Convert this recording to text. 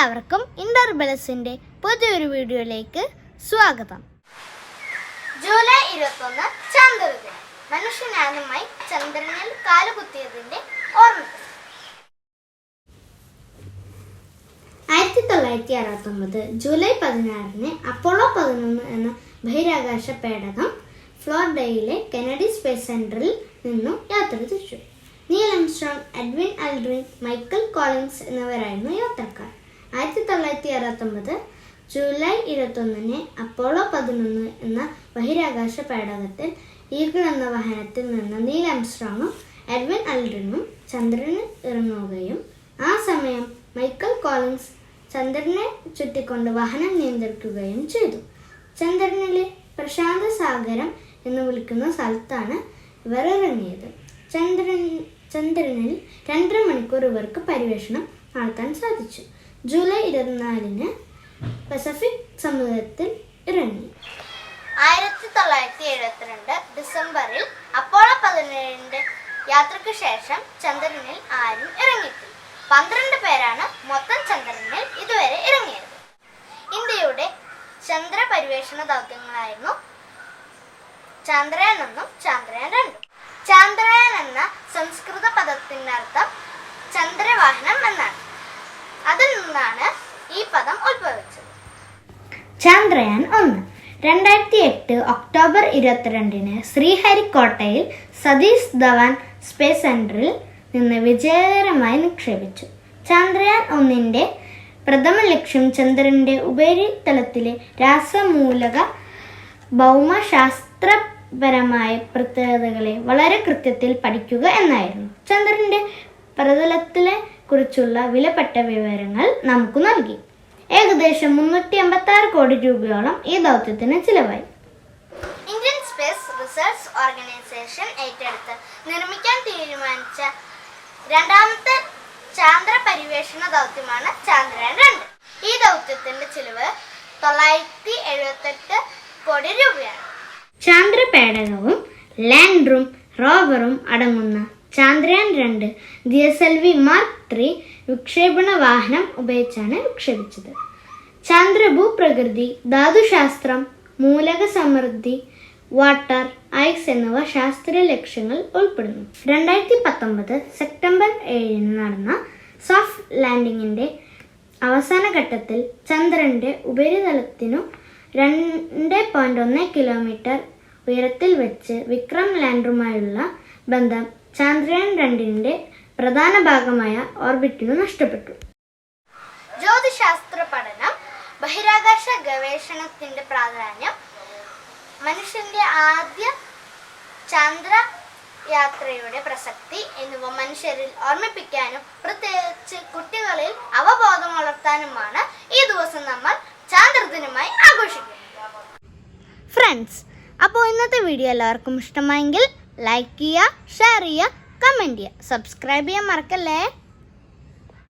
എല്ലാവർക്കും ഇന്റർബലസിന്റെ പുതിയൊരു വീഡിയോയിലേക്ക് സ്വാഗതം. ജൂലൈ ഇരുപത്തൊന്ന് ചന്ദ്രദിനം. മനുഷ്യനാദ്യമായി ചന്ദ്രനിൽ കാലുകുത്തിയതിന്റെ ഓർമ്മ. ആയിരത്തി തൊള്ളായിരത്തി അറുപത്തൊമ്പത് ജൂലൈ പതിനാറിന് അപ്പോളോ പതിനൊന്ന് എന്ന ബഹിരാകാശ പേടകം ഫ്ലോറിഡയിലെ കെനഡി സ്പേസ് സെന്ററിൽ നിന്നും യാത്ര തിരിച്ചു. Neil Armstrong Edwin Aldrin Michael Collins എന്നിവരായിരുന്നു യാത്രക്കാർ. ആയിരത്തി തൊള്ളായിരത്തി അറുപത്തൊമ്പത് ജൂലൈ ഇരുപത്തൊന്നിന് അപ്പോളോ പതിനൊന്ന് എന്ന ബഹിരാകാശ പേടകത്തിൽ ഈഗിൾ എന്ന വാഹനത്തിൽ നിന്ന് നീൽ ആംസ്ട്രോങ്ങും എഡ്വിൻ അൽഡ്രിനും ചന്ദ്രന് ഇറങ്ങുകയും ആ സമയം മൈക്കൽ കോളിൻസ് ചന്ദ്രനെ ചുറ്റിക്കൊണ്ട് വാഹനം നിയന്ത്രിക്കുകയും ചെയ്തു. ചന്ദ്രനിലെ പ്രശാന്ത സാഗരം എന്ന് വിളിക്കുന്ന സ്ഥലത്താണ് ഇവർ ഇറങ്ങിയത്. ചന്ദ്രൻ ചന്ദ്രനിൽ രണ്ടര മണിക്കൂർ ഇവർക്ക് പര്യവേഷണം നടത്താൻ സാധിച്ചു. ജൂലൈ ഇരുപത്തിനാലിന് പസഫിക് സമുദ്രത്തിൽ ഇറങ്ങി. ആയിരത്തി തൊള്ളായിരത്തി എഴുപത്തിരണ്ട് ഡിസംബറിൽ അപ്പോളോ പതിനേഴിന്റെ യാത്രയ്ക്ക് ശേഷം ചന്ദ്രനിൽ ആരും ഇറങ്ങിയിട്ടില്ല. പന്ത്രണ്ട് പേരാണ് മൊത്തം ചന്ദ്രനിൽ ഇതുവരെ ഇറങ്ങിയത്. ഇന്ത്യയുടെ ചന്ദ്ര പരിവേഷണ ദൗത്യങ്ങളായിരുന്നു ചന്ദ്രയാൻ ഒന്നും ചന്ദ്രയാൻ രണ്ടും. ചന്ദ്രയാൻ എന്ന ചന്ദ്രയാൻ ഒന്ന്. രണ്ടായിരത്തി എട്ട് ഒക്ടോബർ ഇരുപത്തിരണ്ടിന് ശ്രീഹരിക്കോട്ടയിൽ സതീഷ് ധവാൻ സ്പേസ് സെന്ററിൽ നിന്ന് വിജയകരമായി നിക്ഷേപിച്ചു. ചന്ദ്രയാൻ ഒന്നിന്റെ പ്രഥമ ലക്ഷ്യം ചന്ദ്രന്റെ ഉപരിതലത്തിലെ രാസമൂലക ഭൗമശാസ്ത്രപരമായ പ്രത്യേകതകളെ വളരെ കൃത്യത്തിൽ പഠിക്കുക എന്നായിരുന്നു. ചന്ദ്രന്റെ പ്രതലത്തിലെ കുറിച്ചുള്ള വിലപ്പെട്ട വിവരങ്ങൾ നമുക്ക് നൽകി. ഏകദേശം മുന്നൂറ്റി അമ്പത്തി ആറ് കോടി രൂപയോളം ഈ ദൗത്യത്തിന് ചിലവായി. ഇന്ത്യൻ സ്പേസ് റിസർച്ച് ഓർഗനൈസേഷൻ ഏറ്റെടുത്ത് നിർമ്മിക്കാൻ തീരുമാനിച്ച രണ്ടാമത്തെ ചാന്ദ്ര പരിവേഷണ ദൗത്യമാണ് ചാന്ദ്രയാൻ രണ്ട്. ഈ ദൗത്യത്തിന്റെ ചിലവ് തൊള്ളായിരത്തി എഴുപത്തെട്ട് കോടി രൂപയാണ്. ചാന്ദ്ര പേടകവും ലാൻഡറും റോവറും അടങ്ങുന്ന ചാന്ദ്രയാൻ രണ്ട് G S L V mark three വിക്ഷേപണ വാഹനം ഉപയോഗിച്ചാണ് വിക്ഷേപിച്ചത്. ചാന്ദ്രഭൂപ്രകൃതി ധാതുശാസ്ത്രം മൂലക സമൃദ്ധി വാട്ടർ ഐസ് എന്നിവ ശാസ്ത്രീയ ലക്ഷ്യങ്ങൾ ഉൾപ്പെടുന്നു. രണ്ടായിരത്തി പത്തൊമ്പത് സെപ്റ്റംബർ ഏഴിന് നടന്ന സോഫ്റ്റ് ലാൻഡിങ്ങിന്റെ അവസാന ഘട്ടത്തിൽ ചന്ദ്രന്റെ ഉപരിതലത്തിനു രണ്ട് പോയിന്റ് ഒന്ന് കിലോമീറ്റർ ഉയരത്തിൽ വെച്ച് വിക്രം ലാൻഡറുമായുള്ള ബന്ധം ചന്ദ്രയാൻ രണ്ടിന്റെ പ്രധാന ഭാഗമായ ഓർബിറ്റിനു നഷ്ടപ്പെട്ടു. ജ്യോതിശാസ്ത്ര പഠനം ബഹിരാകാശ ഗവേഷണത്തിന്റെ പ്രാധാന്യം മനുഷ്യന്റെ ആദ്യ ചന്ദ്ര യാത്രയുടെ പ്രസക്തി എന്നിവ മനുഷ്യരിൽ ഓർമ്മിപ്പിക്കാനും പ്രത്യേകിച്ച് കുട്ടികളിൽ അവബോധം വളർത്താനുമാണ് ഈ ദിവസം നമ്മൾ ചാന്ദ്രദിനമായി ആഘോഷിക്കുന്നത്. ഫ്രണ്ട്സ് അപ്പോൾ ഇന്നത്തെ വീഡിയോ എല്ലാവർക്കും ഇഷ്ടമായെങ്കിൽ ലൈക്ക് ചെയ്യുക ഷെയർ ചെയ്യുക കമന്റ് ചെയ്യുക. സബ്സ്ക്രൈബ് ചെയ്യാൻ മറക്കല്ലേ?